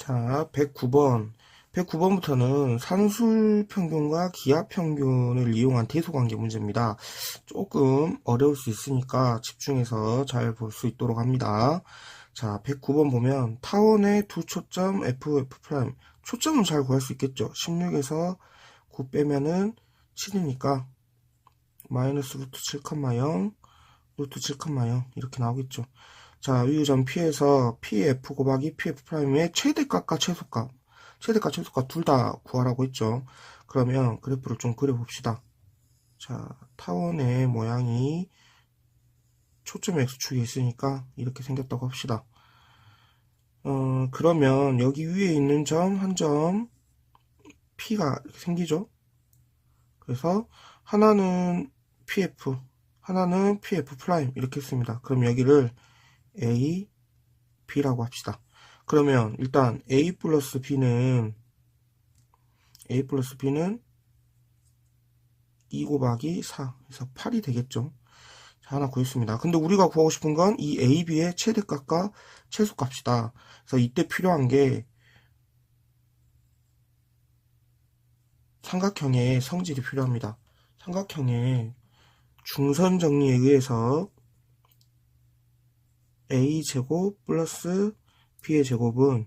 자, 109번. 109번부터는 산술 평균과 기압 평균을 이용한 대소 관계 문제입니다. 조금 어려울 수 있으니까 집중해서 잘 볼 수 있도록 합니다. 자, 109번 보면 타원의 두 초점 F, F'. 초점은 잘 구할 수 있겠죠. 16에서 9 빼면은 7이니까 마이너스 루트 7,0 루트 7,0 이렇게 나오겠죠. 자, 위유점 P에서 PF 곱하기 PF'의 최대값과 최소값, 최대값, 최소값 둘 다 구하라고 했죠. 그러면 그래프를 좀 그려봅시다. 자, 타원의 모양이 초점 X축에 있으니까 이렇게 생겼다고 합시다. 어, 그러면 여기 위에 있는 점, 한 점, P가 이렇게 생기죠? 그래서 하나는 PF, 하나는 PF 프라임 이렇게 했습니다. 그럼 여기를 A, B라고 합시다. 그러면 일단 A 플러스 B는 A 플러스 B는 2 곱하기 4 그래서 8이 되겠죠. 자, 하나 구했습니다. 근데 우리가 구하고 싶은 건 이 A, B의 최대값과 최소값이다. 그래서 이때 필요한 게 삼각형의 성질이 필요합니다. 삼각형의 중선 정리에 의해서 a제곱 플러스 b의 제곱은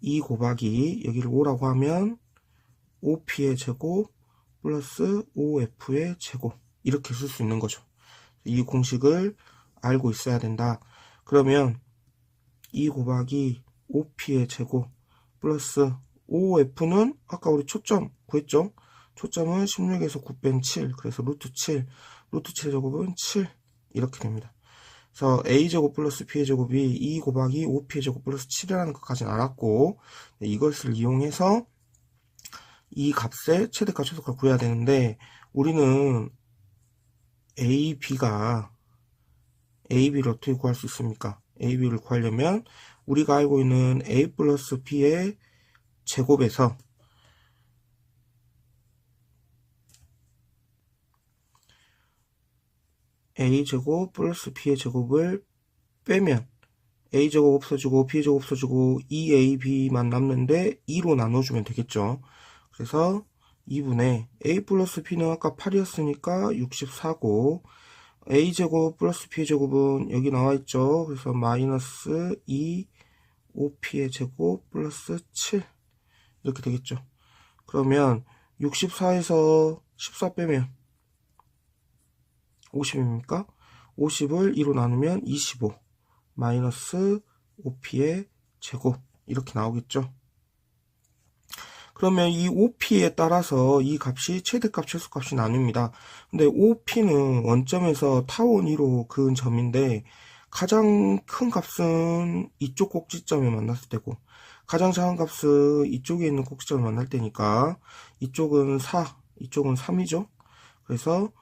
2 곱하기 여기를 5라고 하면 5p의 제곱 플러스 5f의 제곱 이렇게 쓸 수 있는 거죠. 이 공식을 알고 있어야 된다. 그러면 2 곱하기 5p의 제곱 플러스 5f는 아까 우리 초점 구했죠? 초점은 16에서 9 뺀 7 그래서 루트 7 루트 7 제곱은 7 이렇게 됩니다. 그래서 a제곱 플러스 b의 제곱이 2 곱하기 5p의 제곱 플러스 7이라는 것까지는 알았고 네, 이것을 이용해서 이 값의 최대값 최소값 구해야 되는데 우리는 a, b가 a, b를 어떻게 구할 수 있습니까? a, b를 구하려면 우리가 알고 있는 a 플러스 b의 제곱에서 a제곱 플러스 b의 제곱을 빼면 a제곱 없어지고 b제곱 없어지고 2ab만 남는데 2로 나눠주면 되겠죠. 그래서 2분의 a 플러스 b는 아까 8이었으니까 64고 a제곱 플러스 b제곱은 여기 나와있죠. 그래서 마이너스 2 5p의 제곱 플러스 7 이렇게 되겠죠. 그러면 64에서 14 빼면 50입니까? 50을 2로 나누면 25 마이너스 5p의 제곱 이렇게 나오겠죠. 그러면 이 5p에 따라서 이 값이 최대값, 최소값이 나뉩니다. 근데 5p는 원점에서 타원 2로 그은 점인데 가장 큰 값은 이쪽 꼭지점에 만났을 때고 가장 작은 값은 이쪽에 있는 꼭지점을 만날 때니까 이쪽은 4, 이쪽은 3이죠. 그래서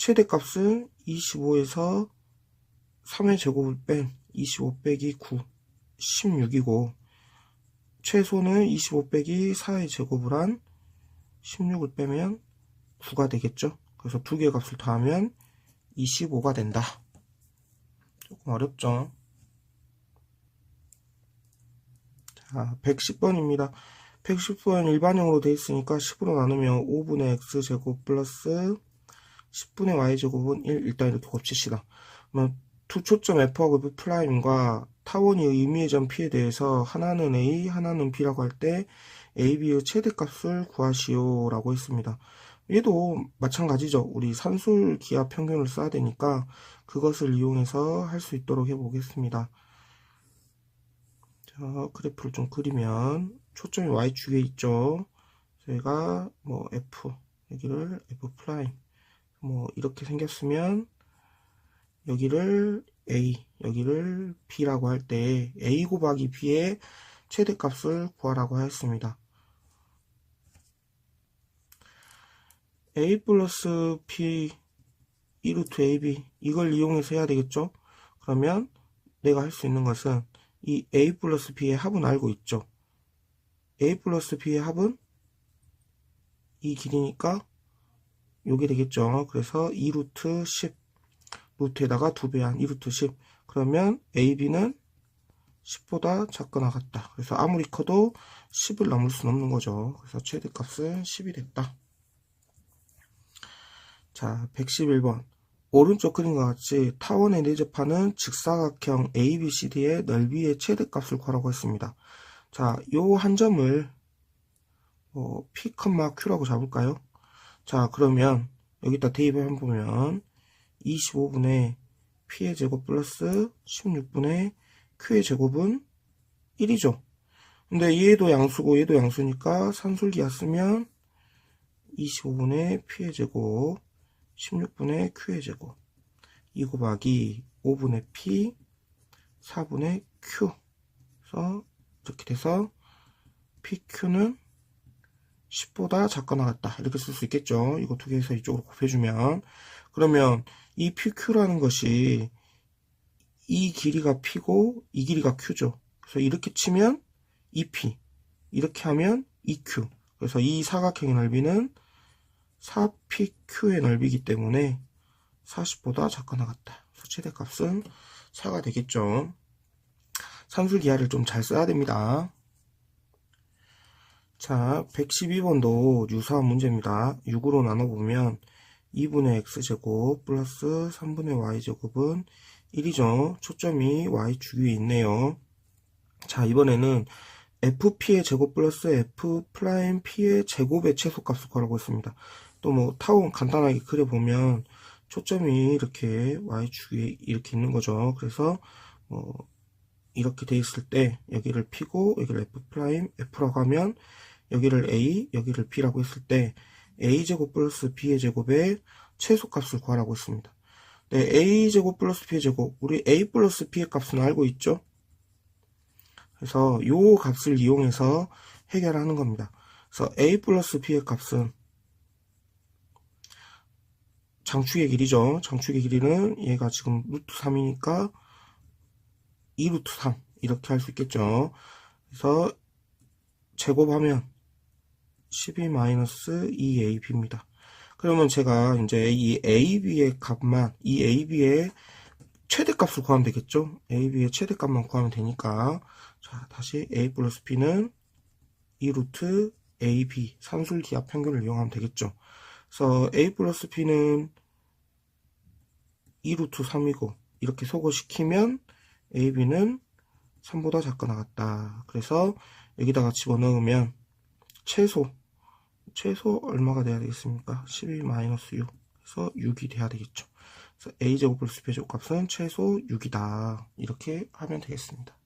최대값은 25에서 3의 제곱을 뺀 25 빼기 9, 16이고 최소는 25 빼기 4의 제곱을 한 16을 빼면 9가 되겠죠. 그래서 두 개의 값을 더하면 25가 된다. 조금 어렵죠. 자, 110번입니다. 110번 일반형으로 되어 있으니까 10으로 나누면 5분의 x제곱 플러스 10분의 y제곱은 1 일단 이렇게 곱칩시다. 초점 f하고 f 프라임과 타원이 의미의 점 p에 대해서 하나는 a, 하나는 b라고 할 때 a, b의 최대값을 구하시오 라고 했습니다. 얘도 마찬가지죠. 우리 산술 기압 평균을 써야 되니까 그것을 이용해서 할 수 있도록 해보겠습니다. 자, 그래프를 좀 그리면 초점이 y축에 있죠. 저희가 뭐 f 여기를 f 프라임 뭐 이렇게 생겼으면 여기를 a 여기를 b라고 할 때 a 곱하기 b의 최대값을 구하라고 하였습니다. a 플러스 b 2루트 ab 이걸 이용해서 해야 되겠죠? 그러면 내가 할 수 있는 것은 이 a 플러스 b의 합은 알고 있죠? a 플러스 b의 합은 이 길이니까 요게 되겠죠. 그래서 2루트 10 루트에다가 2배한 2루트 10 그러면 AB는 10보다 작거나 같다. 그래서 아무리 커도 10을 넘을 수는 없는 거죠. 그래서 최대값은 10이 됐다. 자, 111번. 오른쪽 그림과 같이 타원에 내접하는 직사각형 ABCD의 넓이의 최대값을 구하라고 했습니다. 자, 요 한 점을 뭐 P, Q라고 잡을까요? 자, 그러면 여기다 대입을 해보면 25분의 P의 제곱 플러스 16분의 Q의 제곱은 1이죠. 근데 얘도 양수고 얘도 양수니까 산술기하 쓰면 25분의 P의 제곱 16분의 Q의 제곱 2 곱하기 5분의 P 4분의 Q 그래서 이렇게 돼서 PQ는 10보다 작거나 같다. 이렇게 쓸 수 있겠죠. 이거 두 개에서 이쪽으로 곱해주면. 그러면 이 PQ라는 것이 이 길이가 P고 이 길이가 Q죠. 그래서 이렇게 치면 2P 이렇게 하면 2Q 그래서 이 사각형의 넓이는 4PQ의 넓이기 때문에 40보다 작거나 같다. 그래서 최대값은 4가 되겠죠. 산술기하를 좀 잘 써야 됩니다 자, 112번도 유사한 문제입니다. 6으로 나눠보면 2분의 x제곱 플러스 3분의 y제곱은 1이죠. 초점이 y축 위에 있네요. 자, 이번에는 fp의 제곱 플러스 f'p의 제곱의 최소값을 구하라고 했습니다. 또 뭐 타원 간단하게 그려보면 초점이 이렇게 y축 위에 이렇게 있는 거죠. 그래서 뭐 이렇게 돼 있을 때 여기를 p고 여기를 f' f라고 하면 여기를 a, 여기를 b라고 했을 때 a제곱 플러스 b의 제곱의 최소값을 구하라고 했습니다. 네, a제곱 플러스 b의 제곱, 우리 a 플러스 b의 값은 알고 있죠? 그래서 요 값을 이용해서 해결하는 겁니다. 그래서 a 플러스 b의 값은 장축의 길이죠. 장축의 길이는 얘가 지금 루트 3이니까 2루트 3 이렇게 할 수 있겠죠. 그래서 제곱하면 12-2ab입니다. 그러면 제가 이제 이 ab의 값만, 이 ab의 최대값을 구하면 되겠죠? ab의 최대값만 구하면 되니까. 자, 다시 a 플러스 b는 2루트 ab, 산술 기압 평균을 이용하면 되겠죠? 그래서 a 플러스 b는 2루트 3이고, 이렇게 소거시키면 ab는 3보다 작거나 같다. 그래서 여기다가 집어넣으면 최소 최소 얼마가 돼야 되겠습니까? 12 마이너스 6 그래서 6이 돼야 되겠죠. 그래서 a제곱 플러스 b제곱 값은 최소 6이다. 이렇게 하면 되겠습니다.